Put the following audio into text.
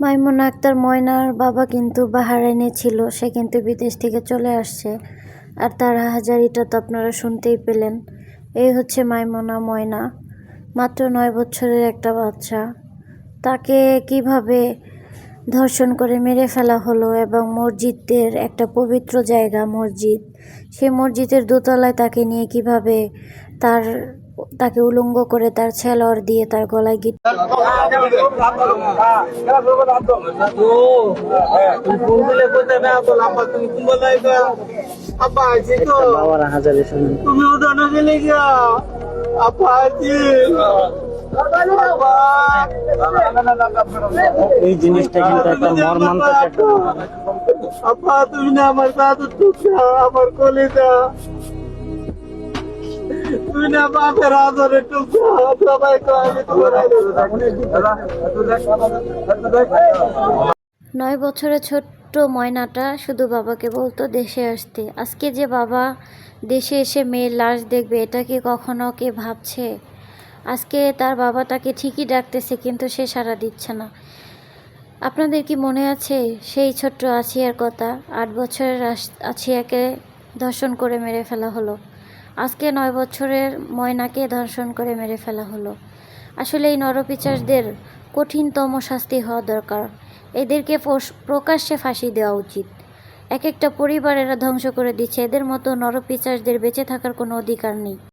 মাইমুনা আক্তার ময়নার বাবা কিন্তু বাহারাইনে ছিল সে কিন্তু বিদেশ থেকে চলে আসছে। আর তার হাজারিটা তো আপনারা শুনতেই পেলেন। এই হচ্ছে মাইমুনা ময়না মাত্র নয় বছরের একটা বাচ্চা। তাকে কীভাবে ধর্ষণ করে মেরে ফেলা হলো এবং মসজিদের একটা পবিত্র জায়গা, মসজিদ। সেই মসজিদের দোতলায় তাকে নিয়ে কীভাবে তার, তাকে উলঙ্গ করে তার ছেলর দিয়ে তার গলায় গিট আপা তো এই জিনিসটা কিন্তু একটা মর্মান্তিক একটা আপা তুমি না আমার দাদু টুকরা আমার কলিজা। তুমি না বাপের আদরে টুকরা সবাই কয় আমি তোমার নয় বছরের ছোট্ট ময়নাটা শুধু বাবাকে বলতো দেশে আসতে। আজকে যে বাবা দেশে এসে মেয়ের লাশ দেখবে এটা কি কখনো কে ভাবছে? আজকে তার বাবা তাকে ঠিকই ডাকতেছে, কিন্তু সে সাড়া দিচ্ছে না। আপনাদের কি মনে আছে সেই ছোট্ট আছিয়ার কথা? আট বছরের আছিয়াকে ধর্ষণ করে মেরে ফেলা হলো। আজকে নয় বছরের ময়নাকে ধর্ষণ করে মেরে ফেলা হলো। আসলে এই নরপিচারদের কঠিনতম শাস্তি হওয়া দরকার। এদেরকে প্রকাশ্যে ফাঁসি দেওয়া উচিত। এক একটা পরিবারেরা ধ্বংস করে দিচ্ছে। এদের মতো নরপিচারদের বেঁচে থাকার কোনো অধিকার নেই।